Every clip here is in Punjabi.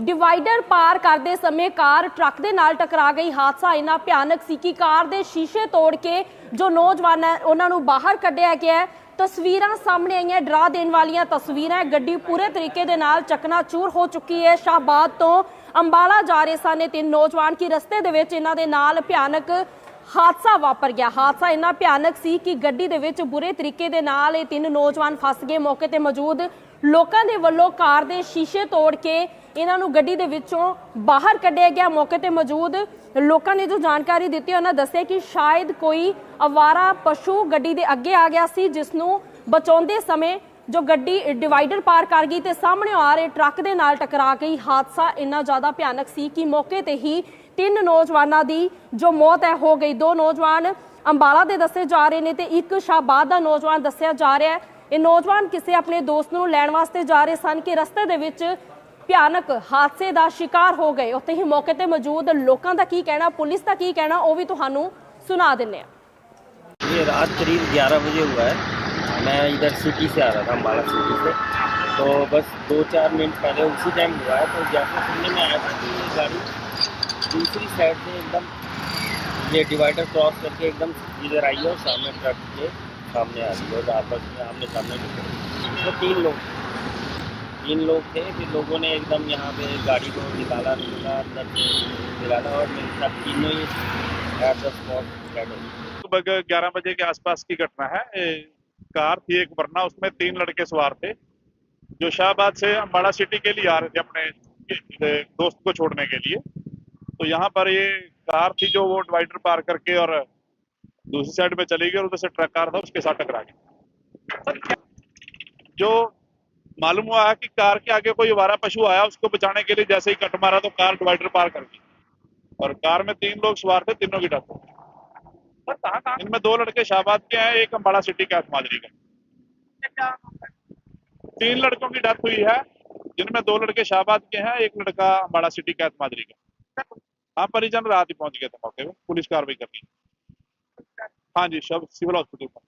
ਡਿਵਾਈਡਰ ਪਾਰ ਕਰਦੇ ਸਮੇਂ ਕਾਰ ਟਰੱਕ ਦੇ ਨਾਲ ਟਕਰਾ ਗਈ। ਹਾਦਸਾ ਇੰਨਾ ਭਿਆਨਕ ਸੀ ਕਿ ਕਾਰ ਦੇ ਸ਼ੀਸ਼ੇ ਤੋੜ ਕੇ ਜੋ ਨੌਜਵਾਨ ਹੈ, ਉਹਨਾਂ ਨੂੰ ਬਾਹਰ ਕੱਢਿਆ ਗਿਆ ਤਸਵੀਰਾਂ ਸਾਹਮਣੇ ਆਈਆਂ, ਡਰਾ ਦੇਣ ਵਾਲੀਆਂ ਤਸਵੀਰਾਂ ਗੱਡੀ ਪੂਰੇ ਤਰੀਕੇ ਦੇ ਨਾਲ ਚਕਨਾਚੂਰ ਹੋ ਚੁੱਕੀ ਹੈ। ਸ਼ਾਹਬਾਦ ਤੋਂ ਅੰਬਾਲਾ ਜਾ ਰਹੇ ਸਨ ਇਹ ਤਿੰਨ ਨੌਜਵਾਨ ਕੀ ਰਸਤੇ ਦੇ ਵਿੱਚ ਇਹਨਾਂ ਦੇ ਨਾਲ ਭਿਆਨਕ ਹਾਦਸਾ ਵਾਪਰ ਗਿਆ। ਹਾਦਸਾ ਇੰਨਾ ਭਿਆਨਕ ਸੀ ਕਿ ਗੱਡੀ ਦੇ ਵਿੱਚ ਬੁਰੇ ਤਰੀਕੇ ਦੇ ਨਾਲ ਇਹ ਤਿੰਨ ਨੌਜਵਾਨ ਫਸ ਗਏ। ਮੌਕੇ ਤੇ ਮੌਜੂਦ ਲੋਕਾਂ ਦੇ ਵੱਲੋਂ ਕਾਰ ਦੇ ਸ਼ੀਸ਼ੇ ਤੋੜ ਕੇ ਇਹਨਾਂ ਨੂੰ ਗੱਡੀ ਦੇ ਵਿੱਚੋਂ ਬਾਹਰ ਕੱਢਿਆ ਗਿਆ। ਮੌਕੇ ਤੇ ਮੌਜੂਦ ਲੋਕਾਂ ਨੇ ਜੋ ਜਾਣਕਾਰੀ ਦਿੱਤੀ, ਉਹਨਾਂ ਦੱਸਿਆ ਕਿ ਸ਼ਾਇਦ ਕੋਈ ਅਵਾਰਾ ਪਸ਼ੂ ਗੱਡੀ ਦੇ ਅੱਗੇ ਆ ਗਿਆ ਸੀ, ਜਿਸ ਨੂੰ ਬਚਾਉਂਦੇ ਸਮੇਂ ਜੋ ਗੱਡੀ ਡਿਵਾਈਡਰ ਪਾਰ ਕਰ ਗਈ ਤੇ ਸਾਹਮਣੇ ਆ ਰਹੇ ਟਰੱਕ ਦੇ ਨਾਲ ਟਕਰਾ ਗਈ। ਹਾਦਸਾ ਇੰਨਾ ਜ਼ਿਆਦਾ ਭਿਆਨਕ ਸੀ ਕਿ ਮੌਕੇ ਤੇ ਹੀ ਤਿੰਨ ਨੌਜਵਾਨਾਂ ਦੀ ਜੋ ਮੌਤ ਹੈ ਹੋ ਗਈ ਦੋ ਨੌਜਵਾਨ ਅੰਬਾਲਾ ਦੇ ਦੱਸੇ ਜਾ ਰਹੇ ਨੇ ਤੇ ਇੱਕ ਸ਼ਾਹਬਾਦ ਦਾ ਨੌਜਵਾਨ ਦੱਸਿਆ ਜਾ ਰਿਹਾ ਹੈ ਇਹ ਨੌਜਵਾਨ ਕਿਸੇ ਆਪਣੇ ਦੋਸਤ ਨੂੰ ਲੈਣ ਵਾਸਤੇ ਜਾ ਰਹੇ ਸਨ ਕਿ ਰਸਤੇ ਦੇ ਵਿੱਚ ਭਿਆਨਕ ਹਾਦਸੇ ਦਾ ਸ਼ਿਕਾਰ ਹੋ ਗਏ ਉੱਥੇ ਹੀ ਮੌਕੇ ਤੇ ਮੌਜੂਦ ਲੋਕਾਂ ਦਾ ਕੀ ਕਹਿਣਾ ਪੁਲਿਸ ਦਾ ਕੀ ਕਹਿਣਾ ਉਹ ਵੀ ਤੁਹਾਨੂੰ ਸੁਣਾ ਦਿੰਨੇ ਆ ये रात करीब 11 बजे हुआ है मैं इधर सिटी से आ रहा था अम्बाला सिटी से तो बस दो चार मिनट पहले उसी टाइम हुआ है तो जैसे सुनने में आया था कि ये गाड़ी दूसरी साइड से एकदम ये डिवाइडर क्रॉस करके एकदम इधर आई और सामने ट्रक के सामने आ गई और आपस में आमने सामने तो तीन लोग तीन लोग थे, फिर लोगों ने एकदम यहाँ पे गाड़ी को निकाला निकाला, अंदर से निकाला और मेरे साथ तीनों ही एट द स्पॉट डेड लगभग 11 बजे के आसपास की घटना है। कार थी एक वरना, उसमें तीन लड़के सवार थे। जो शाहबाद से अम्बाड़ा सिटी के लिए आ रहे थे अपने दोस्त को छोड़ने के लिए। तो यहाँ पर ये कार थी जो वो डिवाइडर पार करके और दूसरी साइड में चली गई और उधर से ट्रक कार था, उसके साथ टकरा गई जो मालूम हुआ है कि कार के आगे कोई अवारा पशु आया, उसको बचाने के लिए जैसे ही कट मारा तो कार डिवाइडर पार कर गई। और कार में तीन लोग सवार थे, तीनों की डेथ हो इनमें दो लड़के शाहबाद के हैं, एक अम्बाड़ा सिटी का माजरी का तीन लड़कों की डेथ हुई है, जिनमें दो लड़के शाहबाद के हैं, एक लड़का अम्बाड़ा सिटी का माजरी का हाँ परिजन रात ही पहुंच गए थे मौके पे पुलिस कार्रवाई कर रही है हाँ जी सब सिविल हॉस्पिटल पर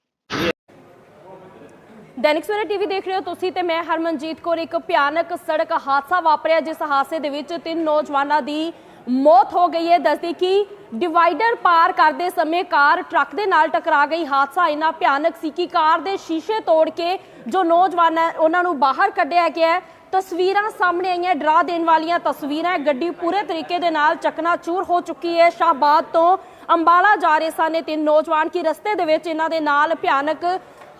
ਦੈਨਿਕ ਸਵੇਰਾ ਟੀਵੀ ਦੇਖ ਰਹੇ ਹੋ ਤੁਸੀਂ ਤੇ ਮੈਂ ਹਰਮਨਜੀਤ ਕੌਰ ਇੱਕ ਭਿਆਨਕ ਸੜਕ ਹਾਦਸਾ ਵਾਪਰਿਆ ਜਿਸ ਹਾਦਸੇ ਦੇ ਵਿੱਚ ਤਿੰਨ ਨੌਜਵਾਨਾਂ ਦੀ ਮੌਤ ਹੋ ਗਈ ਹੈ। ਦੱਸਦੀ ਕਿ ਡਿਵਾਈਡਰ ਪਾਰ ਕਰਦੇ ਸਮੇਂ ਕਾਰ ਟਰੱਕ ਦੇ ਨਾਲ ਟਕਰਾ ਗਈ। ਹਾਦਸਾ ਇੰਨਾ ਭਿਆਨਕ ਸੀ ਕਿ ਕਾਰ ਦੇ ਸ਼ੀਸ਼ੇ ਤੋੜ ਕੇ ਜੋ ਨੌਜਵਾਨ ਹੈ, ਉਹਨਾਂ ਨੂੰ ਬਾਹਰ ਕੱਢਿਆ ਗਿਆ ਤਸਵੀਰਾਂ ਸਾਹਮਣੇ ਆਈਆਂ, ਡਰਾ ਦੇਣ ਵਾਲੀਆਂ ਤਸਵੀਰਾਂ। ਗੱਡੀ ਪੂਰੇ ਤਰੀਕੇ ਦੇ ਨਾਲ ਚਕਨਾਚੂਰ ਹੋ ਚੁੱਕੀ ਹੈ। ਸ਼ਾਹਬਾਦ ਤੋਂ ਅੰਬਾਲਾ ਜਾ ਰਹੇ ਸਨ ਇਹ ਤਿੰਨ ਨੌਜਵਾਨ ਕੀ ਰਸਤੇ ਦੇ ਵਿੱਚ ਇਹਨਾਂ ਦੇ ਨਾਲ ਭਿਆਨਕ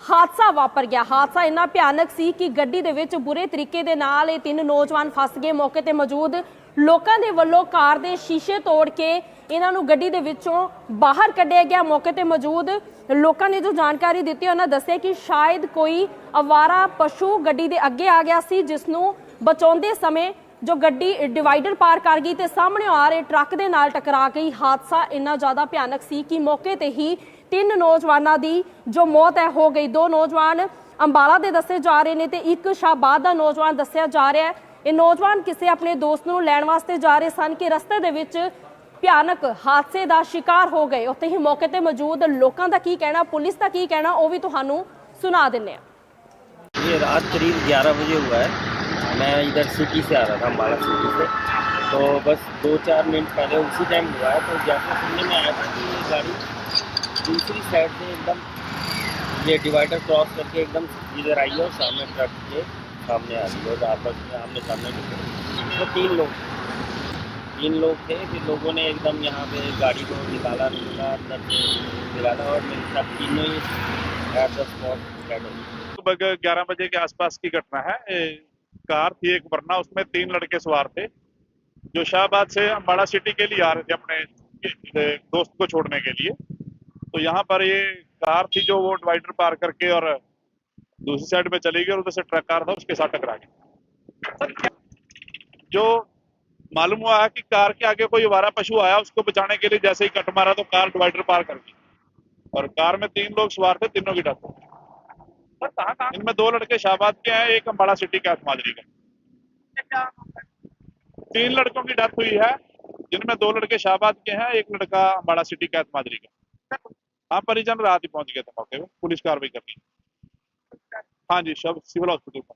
ਹਾਦਸਾ ਵਾਪਰ ਗਿਆ। ਹਾਦਸਾ ਇੰਨਾ ਭਿਆਨਕ ਸੀ ਕਿ ਗੱਡੀ ਦੇ ਵਿੱਚ ਬੁਰੇ ਤਰੀਕੇ ਦੇ ਨਾਲ ਇਹ ਤਿੰਨ ਨੌਜਵਾਨ ਫਸ ਗਏ। ਮੌਕੇ ਤੇ ਮੌਜੂਦ ਲੋਕਾਂ ਦੇ ਵੱਲੋਂ ਕਾਰ ਦੇ ਸ਼ੀਸ਼ੇ ਤੋੜ ਕੇ ਇਹਨਾਂ ਨੂੰ ਗੱਡੀ ਦੇ ਵਿੱਚੋਂ ਬਾਹਰ ਕੱਢਿਆ ਗਿਆ। ਮੌਕੇ ਤੇ ਮੌਜੂਦ ਲੋਕਾਂ ਨੇ ਜੋ ਜਾਣਕਾਰੀ ਦਿੱਤੀ, ਉਹਨਾਂ ਦੱਸਿਆ ਕਿ ਸ਼ਾਇਦ ਕੋਈ ਅਵਾਰਾ ਪਸ਼ੂ ਗੱਡੀ ਦੇ ਅੱਗੇ ਆ ਗਿਆ ਸੀ, ਜਿਸ ਨੂੰ ਬਚਾਉਂਦੇ ਸਮੇਂ ਜੋ ਗੱਡੀ ਡਿਵਾਈਡਰ ਪਾਰ ਕਰ ਗਈ ਤੇ ਸਾਹਮਣੇ ਆ ਰਹੇ ਟਰੱਕ ਦੇ ਨਾਲ ਟਕਰਾ ਗਈ। ਹਾਦਸਾ ਇੰਨਾ ਜ਼ਿਆਦਾ ਭਿਆਨਕ ਸੀ ਕਿ ਮੌਕੇ ਤੇ ਹੀ ਤਿੰਨ ਨੌਜਵਾਨਾਂ ਦੀ ਜੋ ਮੌਤ ਹੈ ਹੋ ਗਈ ਦੋ ਨੌਜਵਾਨ ਅੰਬਾਲਾ ਦੇ ਦੱਸੇ ਜਾ ਰਹੇ ਨੇ ਤੇ ਇੱਕ ਸ਼ਾਹਬਾਦ ਦਾ ਨੌਜਵਾਨ ਦੱਸਿਆ ਜਾ ਰਿਹਾ ਹੈ ਇਹ ਨੌਜਵਾਨ ਕਿਸੇ ਆਪਣੇ ਦੋਸਤ ਨੂੰ ਲੈਣ ਵਾਸਤੇ ਜਾ ਰਹੇ ਸਨ ਕਿ ਰਸਤੇ ਦੇ ਵਿੱਚ ਭਿਆਨਕ ਹਾਦਸੇ ਦਾ ਸ਼ਿਕਾਰ ਹੋ ਗਏ ਉੱਥੇ ਹੀ ਮੌਕੇ ਤੇ ਮੌਜੂਦ ਲੋਕਾਂ ਦਾ ਕੀ ਕਹਿਣਾ ਪੁਲਿਸ ਦਾ ਕੀ ਕਹਿਣਾ ਉਹ ਵੀ ਤੁਹਾਨੂੰ ਸੁਣਾ ਦਿੰਨੇ ਆ ये रात करीब 11 बजे हुआ है मैं इधर सिटी से आ रहा था अम्बाला सिटी से तो बस दो चार मिनट पहले उसी टाइम हुआ है तो जैसे सुनने में आया था कि ये गाड़ी दूसरी साइड से एकदम ये डिवाइडर क्रॉस करके एकदम इधर आई है और सामने ट्रक के सामने आ गई और आपस में आमने सामने तो तीन लोग तीन लोग थे, फिर लोगों ने एकदम यहाँ पे गाड़ी को निकाला निकाला, अंदर से निकाला और मेरे साथ तीनों ही एट द स्पॉट डेड हो लगभग 11 बजे के आसपास की घटना है। कार थी एक वरना, उसमें तीन लड़के सवार थे। जो शाहबाद से अम्बाड़ा सिटी के लिए आ रहे थे अपने दोस्त को छोड़ने के लिए। तो यहाँ पर ये कार थी जो वो डिवाइडर पार करके और दूसरी साइड में चली गई और उधर से ट्रक कार था, उसके साथ टकरा गई। जो मालूम हुआ है कि कार के आगे कोई अवारा पशु आया, उसको बचाने के लिए जैसे ही कट मारा तो कार डिवाइडर पार कर गई। और कार में तीन लोग सवार थे, तीनों की डेथ इनमें दो लड़के शाहबाद के हैं, एक अम्बाड़ा सिटी का माजरी का। तीन लड़कों की डेथ हुई है, जिनमें दो लड़के शाहबाद के हैं, एक लड़का अम्बाड़ा सिटी का माजरी का। हाँ परिजन रात ही पहुंच गए थे मौके पे पुलिस कार्रवाई कर रही है हाँ जी सब सिविल हॉस्पिटल पर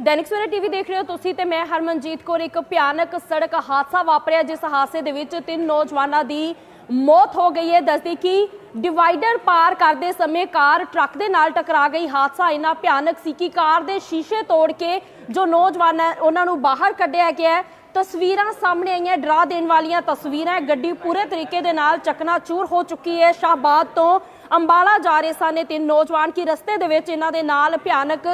ਦੈਨਿਕ ਸਵੇਰਾ ਟੀਵੀ ਦੇਖ ਰਹੇ ਹੋ ਤੁਸੀਂ ਤੇ ਮੈਂ ਹਰਮਨਜੀਤ ਕੌਰ ਇੱਕ ਭਿਆਨਕ ਸੜਕ ਹਾਦਸਾ ਵਾਪਰਿਆ ਜਿਸ ਹਾਦਸੇ ਦੇ ਵਿੱਚ ਤਿੰਨ ਨੌਜਵਾਨਾਂ ਦੀ ਮੌਤ ਹੋ ਗਈ ਹੈ ਦੱਸਦੀ ਕਿ ਡਿਵਾਈਡਰ ਪਾਰ ਕਰਦੇ ਸਮੇਂ ਕਾਰ ਟਰੱਕ ਦੇ ਨਾਲ ਟਕਰਾ ਗਈ। ਹਾਦਸਾ ਇੰਨਾ ਭਿਆਨਕ ਸੀ ਕਿ ਕਾਰ ਦੇ ਸ਼ੀਸ਼ੇ ਤੋੜ ਕੇ ਜੋ ਨੌਜਵਾਨ ਹੈ, ਉਹਨਾਂ ਨੂੰ ਬਾਹਰ ਕੱਢਿਆ ਗਿਆ ਤਸਵੀਰਾਂ ਸਾਹਮਣੇ ਆਈਆਂ, ਡਰਾ ਦੇਣ ਵਾਲੀਆਂ ਤਸਵੀਰਾਂ ਗੱਡੀ ਪੂਰੇ ਤਰੀਕੇ ਦੇ ਨਾਲ ਚਕਨਾਚੂਰ ਹੋ ਚੁੱਕੀ ਹੈ। ਸ਼ਾਹਬਾਦ ਤੋਂ ਅੰਬਾਲਾ ਜਾ ਰਹੇ ਸਨ ਇਹ ਤਿੰਨ ਨੌਜਵਾਨ ਕੀ ਰਸਤੇ ਦੇ ਵਿੱਚ ਇਹਨਾਂ ਦੇ ਨਾਲ ਭਿਆਨਕ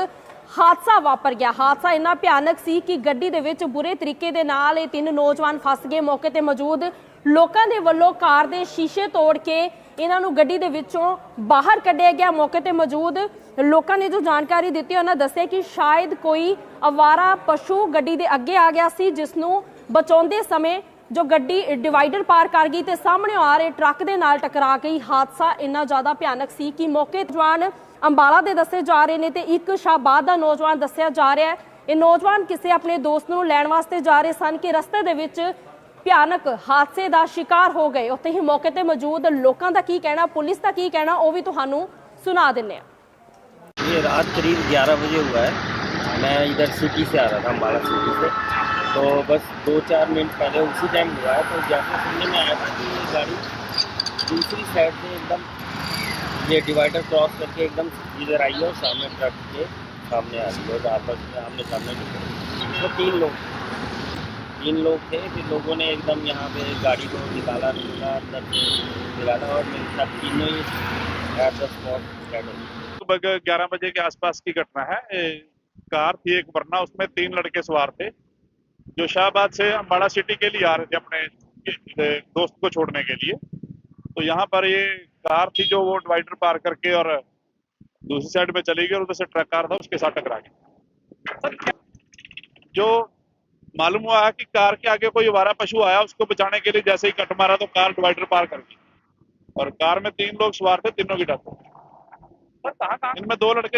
ਹਾਦਸਾ ਵਾਪਰ ਗਿਆ। ਹਾਦਸਾ ਇੰਨਾ ਭਿਆਨਕ ਸੀ ਕਿ ਗੱਡੀ ਦੇ ਵਿੱਚ ਬੁਰੇ ਤਰੀਕੇ ਦੇ ਨਾਲ ਇਹ ਤਿੰਨ ਨੌਜਵਾਨ ਫਸ ਗਏ। ਮੌਕੇ ਤੇ ਮੌਜੂਦ ਲੋਕਾਂ ਦੇ ਵੱਲੋਂ ਕਾਰ ਦੇ ਸ਼ੀਸ਼ੇ ਤੋੜ ਕੇ ਇਹਨਾਂ ਨੂੰ ਗੱਡੀ ਦੇ ਵਿੱਚੋਂ ਬਾਹਰ ਕੱਢਿਆ ਗਿਆ। ਮੌਕੇ ਤੇ ਮੌਜੂਦ ਲੋਕਾਂ ਨੇ ਜੋ ਜਾਣਕਾਰੀ ਦਿੱਤੀ, ਉਹਨਾਂ ਦੱਸਿਆ ਕਿ ਸ਼ਾਇਦ ਕੋਈ ਅਵਾਰਾ ਪਸ਼ੂ ਗੱਡੀ ਦੇ ਅੱਗੇ ਆ ਗਿਆ ਸੀ, ਜਿਸ ਨੂੰ ਬਚਾਉਂਦੇ ਸਮੇਂ ਜੋ ਗੱਡੀ ਡਿਵਾਈਡਰ ਪਾਰ ਕਰ ਗਈ ਤੇ ਸਾਹਮਣੇ ਆ ਰਹੇ ਟਰੱਕ ਦੇ ਨਾਲ ਟਕਰਾ ਗਈ। ਹਾਦਸਾ ਇੰਨਾ ਜ਼ਿਆਦਾ ਭਿਆਨਕ ਸੀ ਕਿ ਮੌਕੇ ਦੌਰਾਨ ਅੰਬਾਲਾ ਦੇ ਦੱਸੇ ਜਾ ਰਹੇ ਨੇ ਤੇ ਇੱਕ ਸ਼ਾਹਬਾਦ ਦਾ ਨੌਜਵਾਨ ਦੱਸਿਆ ਜਾ ਰਿਹਾ ਹੈ। ਇਹ ਨੌਜਵਾਨ ਕਿਸੇ ਆਪਣੇ ਦੋਸਤ ਨੂੰ ਲੈਣ ਵਾਸਤੇ ਜਾ ਰਹੇ ਸਨ ਕਿ ਰਸਤੇ ਦੇ ਵਿੱਚ ਭਿਆਨਕ ਹਾਦਸੇ ਦਾ ਸ਼ਿਕਾਰ ਹੋ ਗਏ ਉੱਥੇ ਹੀ ਮੌਕੇ ਤੇ ਮੌਜੂਦ ਲੋਕਾਂ ਦਾ ਕੀ ਕਹਿਣਾ ਪੁਲਿਸ ਦਾ ਕੀ ਕਹਿਣਾ ਉਹ ਵੀ ਤੁਹਾਨੂੰ ਸੁਣਾ ਦਿੰਨੇ ਆ ये रात करीब 11 बजे हुआ है मैं इधर सिटी से आ रहा था अम्बाला सिटी से तो बस दो चार मिनट पहले उसी टाइम हुआ है तो जैसे सुनने में आया था कि ये गाड़ी दूसरी साइड से एकदम ये डिवाइडर क्रॉस करके एकदम इधर आई है और सामने ट्रक के सामने आ रही है और आपस में आमने सामने निकले तो तीन लोग तीन लोग थे, फिर लोगों ने एकदम यहाँ पे गाड़ी को निकाला निकाला, अंदर से निकाला और मेरे साथ तीनों ही एट द स्पॉट डेड लगभग 11 बजे के आसपास की घटना है। कार थी एक वरना, उसमें तीन लड़के सवार थे। जो शाहबाद से अम्बाड़ा सिटी के लिए आ रहे थे अपने दोस्त को छोड़ने के लिए। तो यहाँ पर ये कार थी जो वो डिवाइडर पार करके और दूसरी साइड में चली गई और उधर से ट्रक कार था, उसके साथ टकरा गई। जो मालूम हुआ है कि कार के आगे कोई आवारा पशु आया उसको बचाने के लिए जैसे ही कट मारा तो कार डिवाइडर पार कर गई। और कार में तीन लोग सवार थे तीनों की डेथ हो गई। इनमें दो लड़के